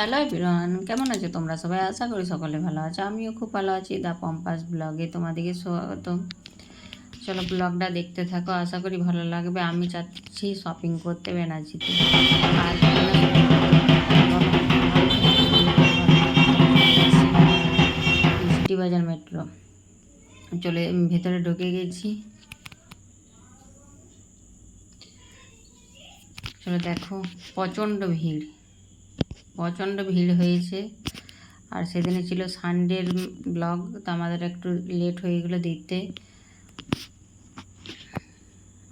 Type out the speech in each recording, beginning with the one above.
Hello everyone, কেমন আছো তোমরা? সবাই আশা করি সকলে ভালো আছো। আমিও খুব ভালো আছি দ্য পম্পাস ব্লগে তোমাদেরকে স্বাগত চলো ব্লগটা দেখতে থাকো, আশা করি ভালো লাগবে। আমি চাচ্ছি শপিং করতে বেনাচিতে আর বাজার মেট্রো চলে ভেতরে ঢুকে গেছি। চলো দেখো, প্রচণ্ড ভিড়। প্রচণ্ড ভিড় হয়েছে। আর সেদিনে ছিল সানডের ব্লগ তো আমাদের একটু লেট হয়ে গেলো দিতে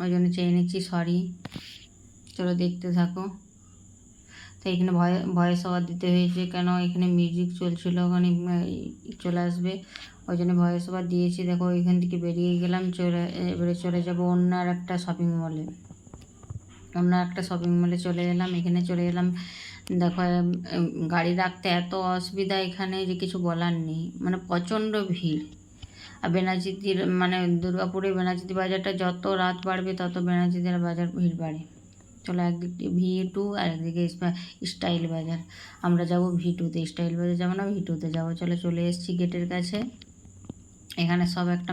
ওই জন্য চেয়ে নিচ্ছি সরি চলো দেখতে থাকো। তো এখানে ভয় ভয়েস ওভার দিতে হয়েছে কেন? এখানে মিউজিক চলছিল ওখানে চলে আসবে। ওই জন্য ভয়েস ওভার দিয়েছি। দেখো, ওইখান থেকে বেরিয়ে গেলাম, চলে, এবারে চলে যাব অন্য আর একটা শপিং মলে অন্য একটা শপিং মলে চলে এলাম, এখানে চলে এলাম। দেখো গাড়ি রাখতে এত অসুবিধা এখানে যে কিছু বলার নেই। মানে প্রচণ্ড ভিড়। আর বেনাচিতির মানে দুর্গাপুরে বেনাচিতি বাজারটা যত রাত বাড়বে, তত বেনাচিতির বাজার ভিড় বাড়ে। চলো একদিকে ভি টু আর একদিকে স্টাইল বাজার। আমরা যাব ভি টুতে। স্টাইল বাজার যাব না, ভি টুতে যাব। চলো চলে এসেছি গেটের কাছে। এখানে সব একটা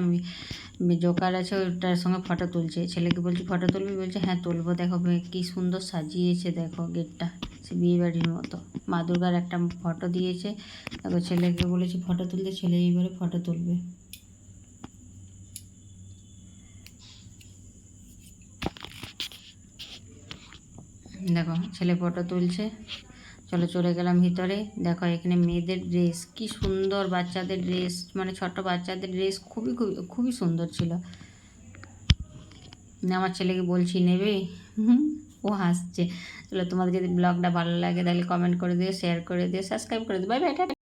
জোকার আছে ওটার সঙ্গে ফটো তুলছে। ছেলেকে বলছি ফটো তুলবি? বলছে হ্যাঁ তুলবো। দেখো কি সুন্দর সাজিয়েছে, দেখো গেটটা, সে বিয়ে বাড়ির মতো। মা দুর্গার একটা ফটো দিয়েছে দেখো ছেলেকে বলেছি ফটো তুলতে ছেলে এইবারে ফটো তুলবে। দেখো, ছেলে ফটো তুলছে। চলো চলে গেলাম ভিতরে। দেখো এখানে মেয়েদের ড্রেস কি সুন্দর বাচ্চাদের ড্রেস মানে ছোট বাচ্চাদের ড্রেস খুবই খুবই খুবই সুন্দর ছিল। আমার ছেলেকে বলছি, নেবে? ও হাসছে। চলো তোমাদের যদি ব্লগটা ভালো লাগে তাহলে কমেন্ট করে দিও শেয়ার করে দিও সাবস্ক্রাইব করে দিও। Bye bye